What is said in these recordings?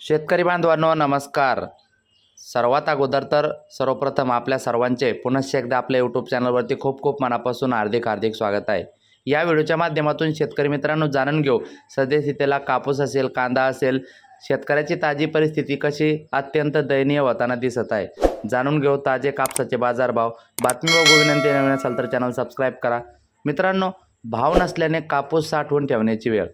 शेतकरी बांधवांनो नमस्कार. सर्वात अगोदर तर सर्वप्रथम आपल्या सर्वांचे पुनश्च एकदा आपल्या यूट्यूब चॅनलवरती खूप खूप मनापासून हार्दिक हार्दिक स्वागत आहे. या व्हिडिओच्या माध्यमातून शेतकरी मित्रांनो जाणून घेऊ सद्यस्थितीला कापूस असेल कांदा असेल शेतकऱ्याची ताजी परिस्थिती कशी अत्यंत दयनीय होताना दिसत आहे. जाणून घेऊ ताजे कापसाचे बाजारभाव. बातमी व विनंती नवीन असाल तर चॅनल सबस्क्राईब करा. मित्रांनो भाव नसल्याने कापूस साठवून ठेवण्याची वेळ.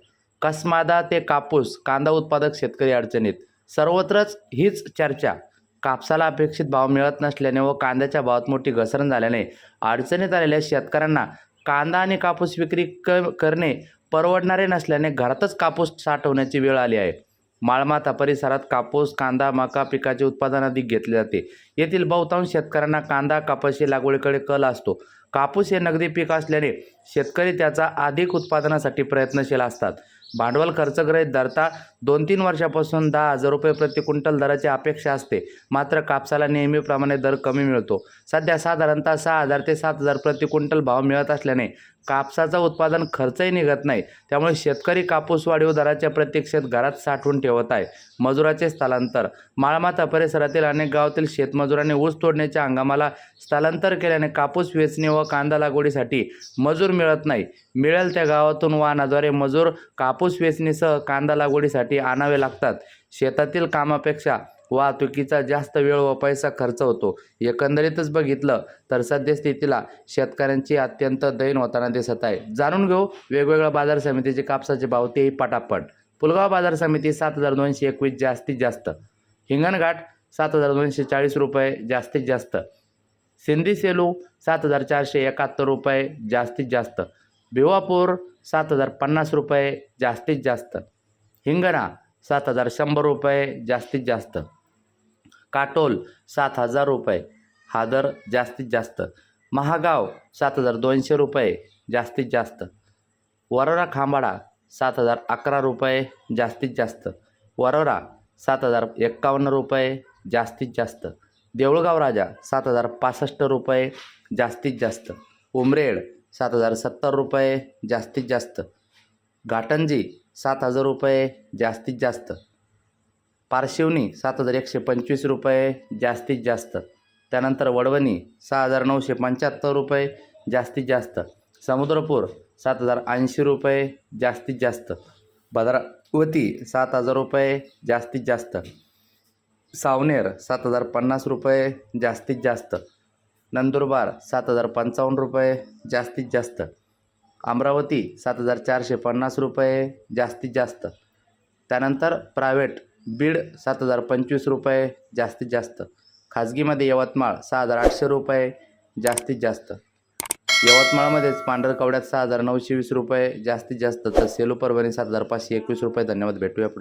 कसमादा ते कापूस कांदा उत्पादक शेतकरी अडचणीत. सर्वत्रच हीच चर्चा. कापसाला अपेक्षित भाव मिळत नसल्याने व कांद्याच्या भावात मोठी घसरण झाल्याने अडचणीत आलेल्या शेतकऱ्यांना कांदा आणि कापूस विक्री क करणे परवडणारे नसल्याने घरातच कापूस साठवण्याची वेळ आली आहे. माळमाथा परिसरात कापूस कांदा मका पिकाचे उत्पादन अधिक घेतले जाते. येथील बहुतांश शेतकऱ्यांना कांदा कापशी लागवडीकडे कल असतो. कापूस हे नगदी पीक असल्याने शेतकरी त्याचा अधिक उत्पादनासाठी प्रयत्नशील असतात. भांडवल खर्च गृहित धरता दोन तीन वर्षापासून दहा हजार रुपये प्रति क्विंटल दराची अपेक्षा असते. मात्र कापसाला नेहमीप्रमाणे दर कमी मिळतो. सध्या साधारणतः सहा हजार ते सात हजार प्रति क्विंटल भाव मिळत असल्याने कापसाचा उत्पादन खर्चही निघत नाही. त्यामुळे शेतकरी कापूस वाढीव दराच्या प्रतीक्षेत घरात साठवून ठेवत आहे. मजुराचे स्थलांतर. माळमाथा परिसरातील अनेक गावातील शेतमजुरांनी ऊस तोडण्याच्या हंगामाला स्थलांतर केल्याने कापूस वेचणी व कांदा लागवडीसाठी मजूर मिळत नाही. मिळेल त्या गावातून वाहनाद्वारे मजूर कापूस वेचणीसह कांदा लागवडीसाठी आणावे लागतात. शेतातील कामापेक्षा वाहतुकीचा जास्त वेळ व पैसा खर्च होतो. एकंदरीतच बघितलं तर सद्यस्थितीला शेतकऱ्यांची अत्यंत दैन होताना दिसत आहे. जाणून घेऊ वेगवेगळ्या बाजार समितीचे कापसाचे भाव तेही पटापट. पुलगाव बाजार समिती सात हजार दोनशे एकवीस जास्तीत जास्त. हिंगणघाट सात हजार दोनशे चाळीस रुपये जास्तीत जास्त. सिंधी सेलू सात हजार चारशे एकाहत्तर रुपये जास्तीत जास्त. भिवापूर सात हजार पन्नास रुपये जास्तीत जास्त. हिंगणा सात हजार शंभर रुपये जास्तीत जास्त. काटोल सात हजार रुपये. हा दर जास्तीत जास्त. महागाव सात हजार दोनशे रुपये जास्तीत जास्त. वरोरा खांबाडा सात हजार अकरा रुपये जास्तीत जास्त. वरोरा सात हजार एक्कावन्न रुपये जास्तीत जास्त. देऊळगाव राजा सात हजार पासष्ट रुपये जास्तीत जास्त. उमरेड सात हजार सत्तर रुपये जास्तीत जास्त. घाटंजी सात हजार रुपये जास्तीत जास्त. पारशिवनी सात हजार एकशे पंचवीस रुपये जास्तीत जास्त. त्यानंतर वडवणी सहा हजार नऊशे पंच्याहत्तर रुपये जास्तीत जास्त. समुद्रपूर सात हजार ऐंशी रुपये जास्तीत जास्त. भद्रावती सात हजार रुपये जास्तीत जास्त. सावनेर सात हजार पन्नास रुपये जास्तीत जास्त. नंदुरबार सात हजार पंचावन्न रुपये जास्तीत जास्त. अमरावती सात हजार चारशे पन्नास रुपये जास्तीत जास्त. त्यानंतर प्रायव्हेट बीड सात हजार पंचवीस रुपये जास्तीत जास्त. खाजगीमध्ये यवतमाळ सहा हजार आठशे रुपये जास्तीत जास्त. यवतमाळमध्येच पांढरकवड्यात सहा हजार नऊशे वीस रुपये जास्तीत जास्त. तर सेलू परभणी सात हजार पाचशे एकवीस रुपये. धन्यवाद. भेटूया पुढे